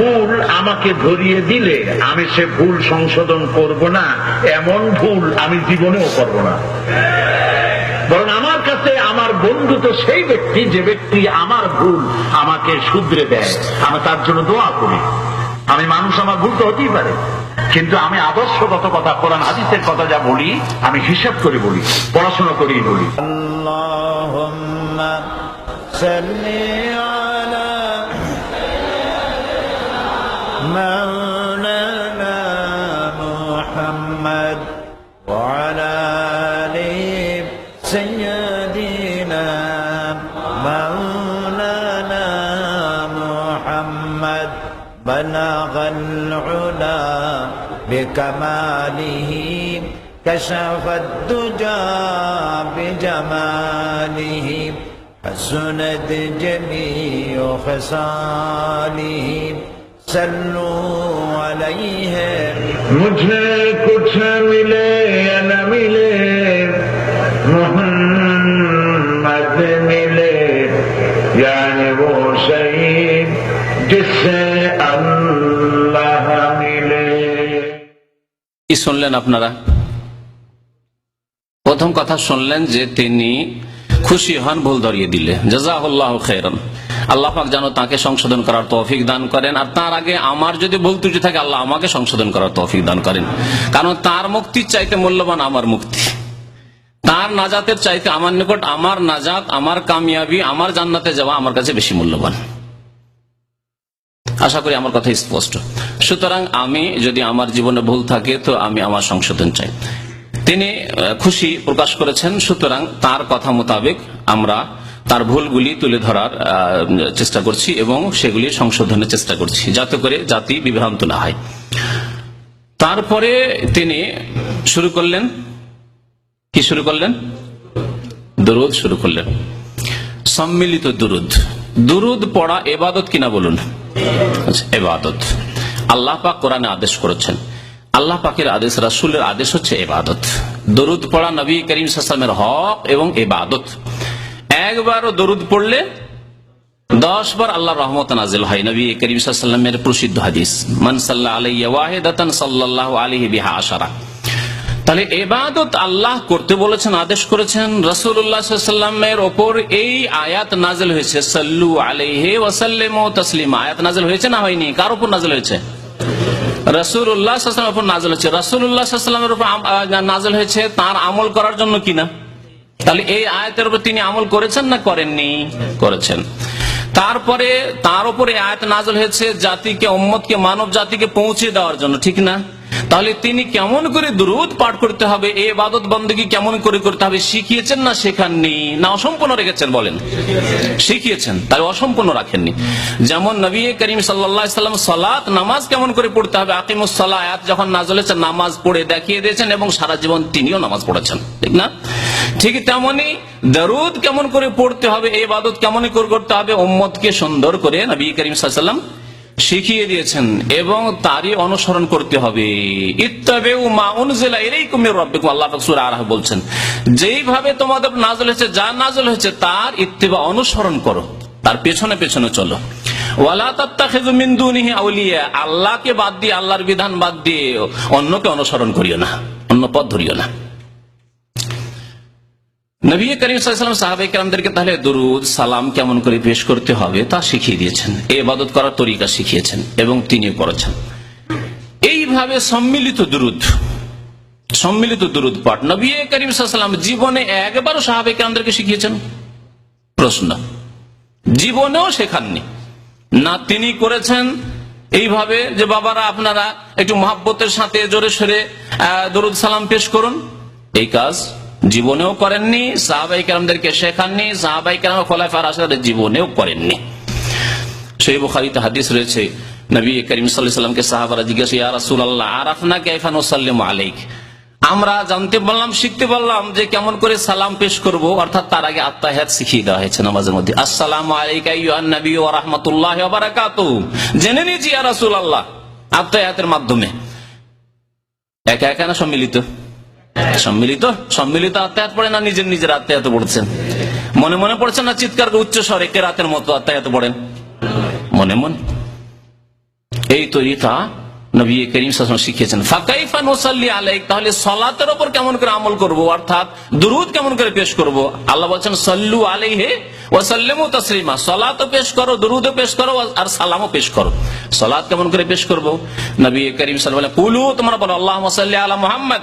ভুল আমাকে ধরিয়ে দিলে আমি সে ভুল সংশোধন করব না, এমন ভুল আমি জীবনেও করব না। বরং আমার কাছে আমার বন্ধু তো সেই ব্যক্তি, যে ব্যক্তি আমার ভুল আমাকে শুধরে দেয়। আমি তার জন্য দোয়া করি। আমি মানুষ, আমার ভুল তো হতেই পারে। কিন্তু আমি আদর্শগত কথা, কোরআন, হাদিসের কথা যা বলি, আমি হিসাব করে বলি, পড়াশোনা করেই বলি। আল্লাহ بلغ العلا بكماله كشف الدجى بجماله حسنت جميع خصاله. صلوا عليه مجھے کچھ ملے কি শুনলেন আপনারা? প্রথম কথা শুনলেন যে তিনি খুশি হন, ভুল ধরিয়ে দিলে। জাজাহুল্লাহ খেরন আল্লাহ পাক যেন তাকে সংশোধন করার তৌফিক দান করেন, আর তার আগে আমার যদি ভুল ত্রুটি থাকে, আল্লাহ আমাকে সংশোধন করার তৌফিক দান করেন। কারণ তার মুক্তির চাইতে মূল্যবান আমার মুক্তি। তার নাজাতের চাইতে আমার নিকট আমার নাজাত, আমার কামিয়াবি, আমার জান্নাতে যাওয়া আমার কাছে বেশি মূল্যবান। আশা করি আমার কথা স্পষ্ট। সুতরাং আমি যদি আমার জীবনে ভুল থাকে, তো আমি আমার সংশোধন চাই। তিনি খুশি প্রকাশ করেছেন, সুতরাং তার কথা মোতাবেক আমরা তার ভুলগুলি তুলে ধরার চেষ্টা করছি এবং সেগুলি সংশোধনের চেষ্টা করছি, যাতে করে জাতি বিভ্রান্ত না হয়। তারপরে তিনি শুরু করলেন। কি শুরু করলেন? দরুদ শুরু করলেন। সম্মিলিত দুরুদ। দুরুদ পড়া এবাদত কিনা বলুন? আচ্ছা, এবাদত। আল্লাহ পাক কোরআনে আদেশ করেছেন। আল্লাহ পাকের আদেশ রাসুলের আদেশ হচ্ছে এবাদত। দরুদ পড়া নবী করিম সাল্লামের হক এবং এবাদত। একবারও দরুদ পড়লে দশ বার আল্লাহ রহমত নাজিল হয়। নবী করিম সাল্লামের প্রসিদ্ধ হাদিস মান সাল্লাহ আলাইয়া ওয়াহিদাতান সাল্লাল্লাহু আলাইহি বিহা আশারা। তাহলে এবাদত আল্লাহ করতে বলেছেন, আদেশ করেছেন রসুল্লাহামের ওপর এই আয়াত নাজেল হয়েছে। সাল্লু আলাইহে ওয়াসাল্লেম তসলিম। আয়াত নাজেল হয়েছে না হয়নি? কার উপর নাজেল হয়েছে? রসুল্লাহামের উপর নাজেল হয়েছে। রসুল্লাহামের আম- নাজেল হয়েছে তার আমল করার জন্য কিনা তাহলে এই আয়াতের উপর তিনি আমল করেছেন না করেননি? করেছেন। তারপরে তার উপরে আয়াত নাজল হয়েছে জাতিকে, উম্মতকে মানব জাতিকে পৌঁছে দেওয়ার জন্য, ঠিক না? তাহলে তিনি কেমন করে দুরুদ পাঠ করতে হবে এই বাদত বন্দী কেমন করে করতে হবে, শিখিয়েছেন না শেখাননি? না, অসম্পূর্ণ রেখেছেন বলেন। শিখিয়েছেন তাহলে অসম্পূর্ণ রাখেননি। যেমন নবী করিম সাল্লাম সালাত, নামাজ কেমন করে পড়তে হবে? আকিমুস আয়াত যখন নাজল হয়েছে, নামাজ পড়ে দেখিয়ে দিয়েছেন এবং সারা জীবন তিনিও নামাজ পড়েছেন। ঠিক না? ঠিক তেমনি দরুদ কেমন করে পড়তে হবে এই বাদত কেমন করে করতে হবে? উম্মতকে সুন্দর করে নবী করিম সাল্লাম শিখিয়ে দিয়েছেন, এবং তারই অনুসরণ করতে হবে। আল্লাহ বলছেন, যেইভাবে তোমাদের নাজল হয়েছে, যা নাজল হয়েছে, তার ইত্তেবা অনুসরণ করো, তার পেছনে পেছনে চলো। আল্লাহকে বাদ দিয়ে, আল্লাহর বিধান বাদ দিয়ে অন্যকে অনুসরণ করিও না, অন্য পথ ধরিও না। নবী করিম সাল্লাম সাহাবাই কেরামদেরকে তাহলে দুরুদ, সালাম কেমন করে পেশ করতে হবে তা শিখিয়ে দিয়েছেন। এ ইবাদত করার তরিকা শিখিয়েছেন এবং তিনিও করেছেন এইভাবে সম্মিলিত দুরুদ সম্মিলিত দুরুদ পাঠ নবী করিম সাল্লাম জীবনে একবারও সাহাবাই কেরামদেরকে শিখিয়েছেন? প্রশ্ন, জীবনেও শেখাননি। না তিনি করেছেন এইভাবে যে, বাবারা, আপনারা একটু মহাব্বতের সাথে জোরে সরে দরুদ, সালাম পেশ করুন। এই কাজ জীবনেও করেননি, সাহাবাই কেরামদেরকে শেখাননি, সাহাবাই কেরাম খোলাফার আসাদের জীবনেও করেননি। সেই বুখারিতে হাদিস রয়েছে, নবী করিম সাল্লামকে সাহাবারা জিজ্ঞাসা, ইয়া রাসূলুল্লাহ, আরাফনা কাইফা নুসাল্লিমু আলাইক? আমরা জানতে পারলাম, শিখতে পারলাম যে কেমন করে সালাম পেশ করব, অর্থাৎ তার আগে আত্মাহাত শিখিয়ে দেওয়া হয়েছে নামাজের মধ্যে। আসসালামু আলাইকা ইউহান নবী ওয়া রাহমাতুল্লাহি জেনে নিয়েছি, ইয়া রাসূলুল্লাহ আত্মাহাতের মাধ্যমে। একা একা না সম্মিলিত? সম্মিলিত সম্মিলিত আত্মায়াত পড়ে না, নিজের নিজের আত্মায়াত পড়ছেন। মনে মনে পড়ছেন না চিৎকার উচ্চ স্বরে কে রাতের মতো আত্মায়াত পড়েন? মনে মনে। এই তরিকা নবী করিম শিখিয়েছেন আলাইক তাহলে সলাতের উপর কেমন করে আমল করব? অর্থাৎ দুরুদ কেমন করে পেশ করব? আল্লাহ বলছেন, সল্লু আলাইহি ওয়া সাল্লিমু তাসলিমা সালাতও পেশ করো, দুরুদও পেশ করো, আর সালামও পেশ করো। সালাত কেমন করে পেশ করব? নবী করিম সাল্লাল্লাহু আলাইহি ওয়াসাল্লাম কুলু তোমরা বলো, আল্লাহুম্মা সাল্লি আলা মুহাম্মদ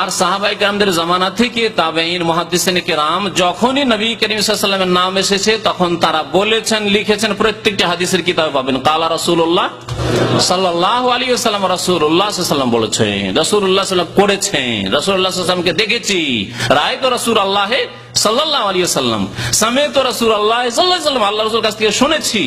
আর সাহাবাই কামদের জামানা থেকে তাবেইন মহাদিসিন কেরাম যখনই নবী করিম সাল্লামের নাম এসেছে, তখন তারা বলেছেন, লিখেছেন, প্রত্যেকটি হাদিসের কিতাবে পাবেন। কালা ওয়াসাল্লাম রাসূলুল্লাহ সাল্লাম বলেছেন সাল্লাম করেছেন সাল্লামকে দেখেছি। রায় তো আল্লাহ সাল্লাল্লাহু আলাইহি আল্লাহ রাসূল কাছ থেকে শুনেছি।